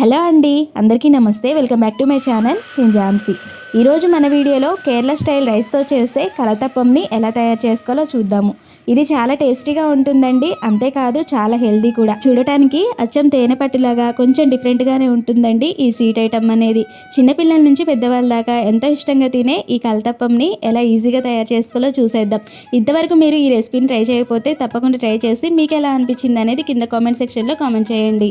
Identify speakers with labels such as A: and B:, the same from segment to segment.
A: Hello అండి అందరికీ నమస్తే. Welcome back to my channel నేను ఝాన్సీ. ఈరోజు మన వీడియోలో కేరళ స్టైల్ రైస్తో చేసే కలతప్పంని ఎలా తయారు చేసుకోవాలో చూద్దాము. ఇది చాలా టేస్టీగా ఉంటుందండి అంతేకాదు చాలా హెల్దీ కూడా. చూడటానికి అచ్చం తేనె పట్టులాగా కొంచెం డిఫరెంట్గానే ఉంటుందండి ఈ స్వీట్ ఐటమ్ అనేది. చిన్నపిల్లల నుంచి పెద్దవాళ్ళ దాకా ఎంతో ఇష్టంగా తినే ఈ కలతప్పంని ఎలా ఈజీగా తయారు చేసుకోవాలో చూసేద్దాం. ఇంతవరకు మీరు ఈ రెసిపీని ట్రై చేయకపోతే తప్పకుండా ట్రై చేసి మీకు ఎలా అనిపించింది అనేది కింద కామెంట్ సెక్షన్లో కామెంట్ చేయండి.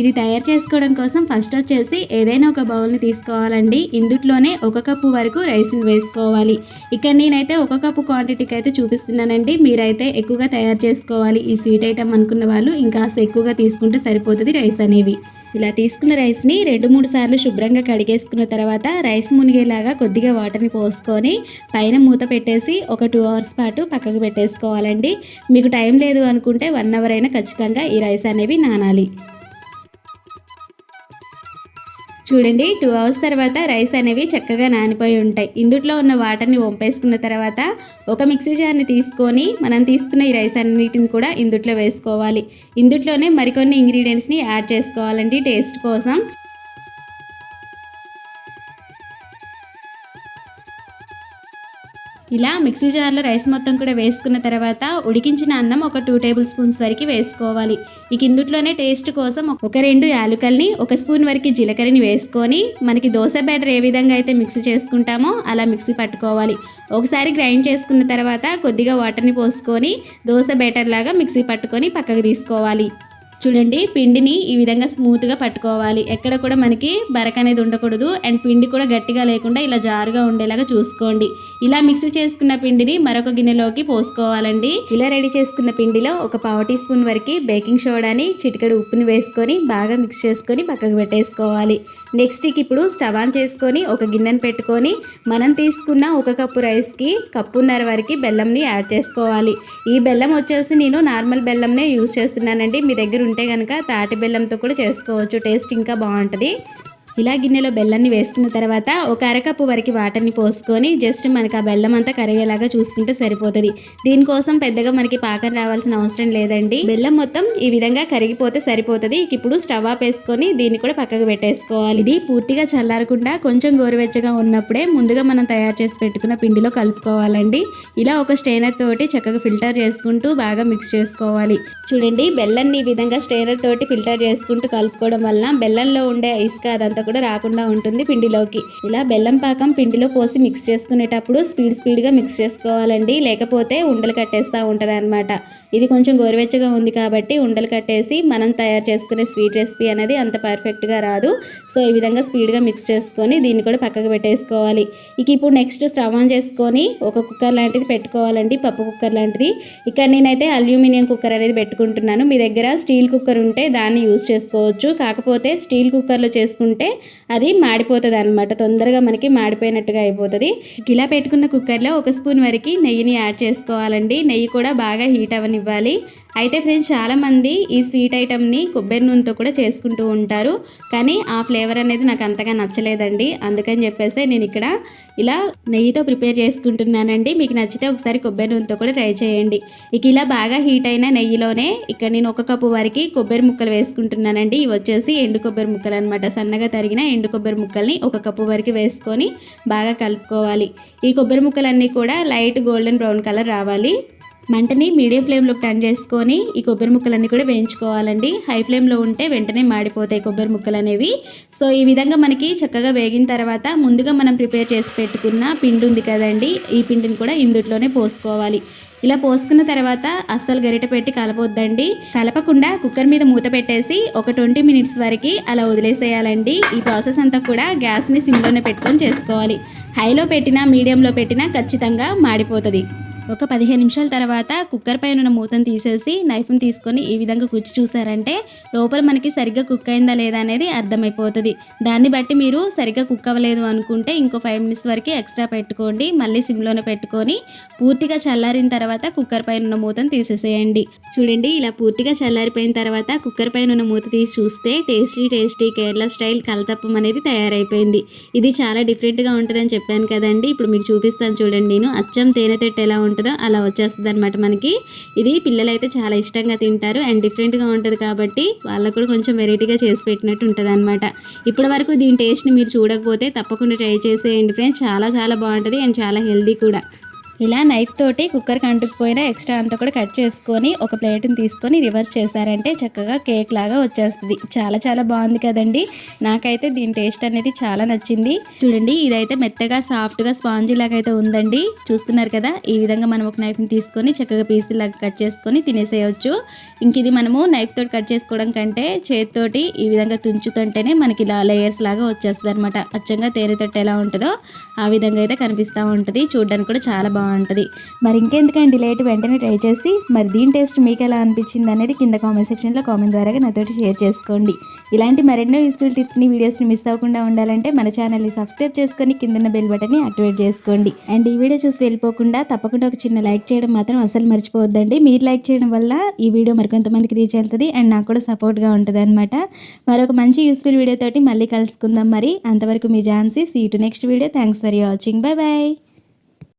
A: ఇది తయారు చేసుకోవడం కోసం ఫస్ట్ వచ్చేసి ఏదైనా ఒక బౌల్ని తీసుకోవాలండి. ఇందుట్లోనే ఒక కప్పు వరకు రైస్ని వేసుకోవాలి. ఇక్కడ నేనైతే ఒక కప్పు క్వాంటిటీకి అయితే చూపిస్తున్నానండి. మీరైతే ఎక్కువగా తయారు చేసుకోవాలి. ఈ స్వీట్ ఐటమ్ అనుకున్న వాళ్ళు ఇంకా ఎక్కువగా తీసుకుంటే సరిపోతుంది రైస్ అనేవి. ఇలా తీసుకున్న రైస్ని రెండు మూడు సార్లు శుభ్రంగా కడిగేసుకున్న తర్వాత రైస్ మునిగేలాగా కొద్దిగా వాటర్ని పోసుకొని పైన మూత పెట్టేసి ఒక టూ అవర్స్ పాటు పక్కకు పెట్టేసుకోవాలండి. మీకు టైం లేదు అనుకుంటే వన్ అవర్ అయినా ఖచ్చితంగా ఈ రైస్ అనేవి నానాలి. చూడండి టూ అవర్స్ తర్వాత రైస్ అనేవి చక్కగా నానిపోయి ఉంటాయి. ఇందుట్లో ఉన్న వాటర్ని వంపేసుకున్న తర్వాత ఒక మిక్సీ జార్ని తీసుకొని మనం తీసుకున్న ఈ రైస్ అన్నిటిని కూడా ఇందుట్లో వేసుకోవాలి. ఇందుట్లోనే మరికొన్ని ఇంగ్రీడియంట్స్ని యాడ్ చేసుకోవాలండి టేస్ట్ కోసం. ఇలా మిక్సీ జార్లో రైస్ మొత్తం కూడా వేసుకున్న తర్వాత ఉడికించిన అన్నం ఒక టూ టేబుల్ స్పూన్స్ వరకు వేసుకోవాలి. ఈ కిందుట్లోనే టేస్ట్ కోసం ఒక రెండు యాలుకల్ని ఒక స్పూన్ వరకు జీలకర్రని వేసుకొని మనకి దోశ బ్యాటర్ ఏ విధంగా అయితే మిక్సీ చేసుకుంటామో అలా మిక్సీ పట్టుకోవాలి. ఒకసారి గ్రైండ్ చేసుకున్న తర్వాత కొద్దిగా వాటర్ని పోసుకొని దోశ బ్యాటర్ లాగా మిక్సీ పట్టుకొని పక్కకు తీసుకోవాలి. చూడండి పిండిని ఈ విధంగా స్మూత్గా పట్టుకోవాలి. ఎక్కడ కూడా మనకి బరక అనేది ఉండకూడదు. అండ్ పిండి కూడా గట్టిగా లేకుండా ఇలా జారుగా ఉండేలాగా చూసుకోండి. ఇలా మిక్సీ చేసుకున్న పిండిని మరొక గిన్నెలోకి పోసుకోవాలండి. ఇలా రెడీ చేసుకున్న పిండిలో ఒక పావు టీ స్పూన్ వరకు బేకింగ్ సోడాని చిటికెడు ఉప్పుని వేసుకొని బాగా మిక్స్ చేసుకొని పక్కకు పెట్టేసుకోవాలి. నెక్స్ట్ ఇప్పుడు స్టవ్ ఆన్ చేసుకొని ఒక గిన్నెను పెట్టుకొని మనం తీసుకున్న ఒక కప్పు రైస్కి కప్పున్నర వరకు బెల్లంని యాడ్ చేసుకోవాలి. ఈ బెల్లం వచ్చేసి నేను నార్మల్ బెల్లంనే యూజ్ చేస్తున్నానండి. మీ దగ్గర ఉంటే కనుక తాటి బెల్లంతో కూడా చేసుకోవచ్చు. టేస్ట్ ఇంకా బాగుంటుంది. ఇలా గిన్నెలో బెల్లాన్ని వేసుకున్న తర్వాత ఒక అరకప్పు వరకు వాటర్ని పోసుకొని జస్ట్ మనకి ఆ బెల్లం అంతా కరిగేలాగా చూసుకుంటే సరిపోతుంది. దీనికోసం పెద్దగా మనకి పాకం రావాల్సిన అవసరం లేదండి. బెల్లం మొత్తం ఈ విధంగా కరిగిపోతే సరిపోతుంది. ఇప్పుడు స్టవ్ ఆఫ్ వేసుకొని దీన్ని కూడా పక్కకు పెట్టేసుకోవాలి. ఇది పూర్తిగా చల్లారకుండా కొంచెం గోరువెచ్చగా ఉన్నప్పుడే ముందుగా మనం తయారు చేసి పెట్టుకున్న పిండిలో కలుపుకోవాలండి. ఇలా ఒక స్టెయినర్ తోటి చక్కగా ఫిల్టర్ చేసుకుంటూ బాగా మిక్స్ చేసుకోవాలి. చూడండి బెల్లాన్ని ఈ విధంగా స్టెయినర్ తోటి ఫిల్టర్ చేసుకుంటూ కలుపుకోవడం వల్ల బెల్లంలో ఉండే ఇసుక అదంతా కూడా రాకుండా ఉంటుంది పిండిలోకి. ఇలా బెల్లం పాకం పిండిలో పోసి మిక్స్ చేసుకునేటప్పుడు స్పీడ్ స్పీడ్గా మిక్స్ చేసుకోవాలండి. లేకపోతే ఉండలు కట్టేస్తూ ఉంటుంది అనమాట ఇది కొంచెం గోరువెచ్చగా ఉంది కాబట్టి ఉండలు కట్టేసి మనం తయారు చేసుకునే స్వీట్ రెసిపీ అనేది అంత పర్ఫెక్ట్గా రాదు. సో ఈ విధంగా స్పీడ్గా మిక్స్ చేసుకొని దీన్ని కూడా పక్కకు పెట్టేసుకోవాలి. ఇక ఇప్పుడు నెక్స్ట్ స్టవ్ ఆన్ చేసుకొని ఒక కుక్కర్ లాంటిది పెట్టుకోవాలండి. పప్పు కుక్కర్ లాంటిది. ఇక్కడ నేనైతే అల్యూమినియం కుక్కర్ అనేది పెట్టుకుంటున్నాను. మీ దగ్గర స్టీల్ కుక్కర్ ఉంటే దాన్ని యూజ్ చేసుకోవచ్చు. కాకపోతే స్టీల్ కుక్కర్లో చేసుకుంటే అది మాడిపోతుంది అనమాట తొందరగా మనకి మాడిపోయినట్టుగా అయిపోతుంది. ఇలా పెట్టుకున్న కుక్కర్లో ఒక స్పూన్ వరకు నెయ్యిని యాడ్ చేసుకోవాలండి. నెయ్యి కూడా బాగా హీట్ అవ్వనివ్వాలి. అయితే ఫ్రెండ్స్ చాలామంది ఈ స్వీట్ ఐటెంని కొబ్బరి నూనెతో కూడా చేసుకుంటూ ఉంటారు. కానీ ఆ ఫ్లేవర్ అనేది నాకు అంతగా నచ్చలేదండి. అందుకని చెప్పేసి నేను ఇక్కడ ఇలా నెయ్యితో ప్రిపేర్ చేసుకుంటున్నానండి. మీకు నచ్చితే ఒకసారి కొబ్బరి నూనెతో కూడా ట్రై చేయండి. ఇక ఇలా బాగా హీట్ అయిన నెయ్యిలోనే ఇక్కడ నేను ఒక కప్పు వరకు కొబ్బరి ముక్కలు వేసుకుంటున్నానండి. ఇవి వచ్చేసి ఎండు కొబ్బరి ముక్కలు అనమాట సన్నగా తరిగిన ఎండు కొబ్బరి ముక్కల్ని ఒక కప్పు వరకు వేసుకొని బాగా కలుపుకోవాలి. ఈ కొబ్బరి ముక్కలన్నీ కూడా లైట్ గోల్డెన్ బ్రౌన్ కలర్ రావాలి. మంటని మీడియం ఫ్లేమ్లో టర్న్ చేసుకొని ఈ కొబ్బరి ముక్కలన్నీ కూడా వేయించుకోవాలండి. హై ఫ్లేమ్లో ఉంటే వెంటనే మాడిపోతాయి కొబ్బరి ముక్కలు అనేవి. సో ఈ విధంగా మనకి చక్కగా వేగిన తర్వాత ముందుగా మనం ప్రిపేర్ చేసి పెట్టుకున్న పిండి ఉంది కదండి ఈ పిండిని కూడా ఇందుట్లోనే పోసుకోవాలి. ఇలా పోసుకున్న తర్వాత అస్సలు గరిట పెట్టి కలపొద్దండి. కలపకుండా కుక్కర్ మీద మూత పెట్టేసి ఒక ట్వంటీ మినిట్స్ వరకు అలా వదిలేసేయాలండి. ఈ ప్రాసెస్ అంతా కూడా గ్యాస్ని సిమ్లోనే పెట్టుకొని చేసుకోవాలి. హైలో పెట్టినా మీడియంలో పెట్టినా ఖచ్చితంగా మాడిపోతుంది. ఒక పదిహేను నిమిషాల తర్వాత కుక్కర్ పైన ఉన్న మూతను తీసేసి నైఫ్ని తీసుకొని ఈ విధంగా కుచ్చి చూసారంటే లోపల మనకి సరిగ్గా కుక్ అయిందా లేదా అనేది అర్థమైపోతుంది. దాన్ని బట్టి మీరు సరిగ్గా కుక్ అవ్వలేదు అనుకుంటే ఇంకో ఫైవ్ మినిట్స్ వరకు ఎక్స్ట్రా పెట్టుకోండి. మళ్ళీ సిమ్లోనే పెట్టుకొని పూర్తిగా చల్లారిన తర్వాత కుక్కర్ పైన ఉన్న మూతను తీసేసేయండి. చూడండి ఇలా పూర్తిగా చల్లారిపోయిన తర్వాత కుక్కర్ పైన ఉన్న మూత తీసి చూస్తే tasty tasty Kerala style kalathappam అనేది తయారైపోయింది. ఇది చాలా డిఫరెంట్గా ఉంటుందని చెప్పాను కదండి. ఇప్పుడు మీకు చూపిస్తాను చూడండి నేను. అచ్చం తేనె తెట్టు ఎలా ఉంటుంది. ఉంటుందో అలా వచ్చేస్తుంది అనమాట మనకి. ఇది పిల్లలు అయితే చాలా ఇష్టంగా తింటారు. అండ్ డిఫరెంట్గా ఉంటుంది కాబట్టి వాళ్ళకు కూడా కొంచెం వెరైటీగా చేసి పెట్టినట్టు ఉంటుంది అనమాట ఇప్పటి వరకు దీని టేస్ట్ని మీరు చూడకపోతే తప్పకుండా ట్రై చేసేయండి ఫ్రెండ్స్. చాలా చాలా బాగుంటుంది అండ్ చాలా హెల్దీ కూడా. ఇలా నైఫ్ తోటి కుక్కర్కి అంటుకుపోయిన ఎక్స్ట్రా అంతా కూడా కట్ చేసుకొని ఒక ప్లేట్ని తీసుకొని రివర్స్ చేశారంటే చక్కగా కేక్ లాగా వచ్చేస్తుంది. చాలా చాలా బాగుంది కదండి. నాకైతే దీని టేస్ట్ అనేది చాలా నచ్చింది. చూడండి ఇదైతే మెత్తగా సాఫ్ట్గా స్పాంజీ లాగా అయితే ఉందండి. చూస్తున్నారు కదా ఈ విధంగా మనం ఒక నైఫ్ని తీసుకొని చక్కగా పీసులాగా కట్ చేసుకొని తినేసేయచ్చు. ఇంక ఇది మనము నైఫ్ తోటి కట్ చేసుకోవడం కంటే చేతితోటి ఈ విధంగా తుంచుతుంటేనే మనకి ఇలా లేయర్స్ లాగా వచ్చేస్తుంది అనమాట అచ్చంగా తేనె తొట్టు ఎలా ఉంటుందో ఆ విధంగా అయితే కనిపిస్తూ ఉంటుంది. చూడడానికి కూడా చాలా బాగుంది. బాగుంటుంది. మరి ఇంకెందుకండి? లేట్ వెంటనే ట్రై చేసి మరి దీని టేస్ట్ మీకు ఎలా అనిపించింది అనేది కింద కామెంట్ సెక్షన్లో కామెంట్ ద్వారా నాతోటి షేర్ చేసుకోండి. ఇలాంటి మరెన్నో యూస్ఫుల్ టిప్స్ని వీడియోస్ని మిస్ అవ్వకుండా ఉండాలంటే మన ఛానల్ని సబ్స్క్రైబ్ చేసుకొని కిందన్న బెల్ బటన్ని యాక్టివేట్ చేసుకోండి. అండ్ ఈ వీడియో చూసి వెళ్ళిపోకుండా తప్పకుండా ఒక చిన్న లైక్ చేయడం మాత్రం అసలు మర్చిపోవద్దండి. మీరు లైక్ చేయడం వల్ల ఈ వీడియో మరికొంతమందికి రీచ్ అవుతుంది అండ్ నాకు కూడా సపోర్ట్గా ఉంటుంది అనమాట మరొక మంచి యూస్ఫుల్ వీడియోతోటి మళ్ళీ కలుసుకుందాం మరి. అంతవరకు మీ Jhansi see to next video thanks for watching bye bye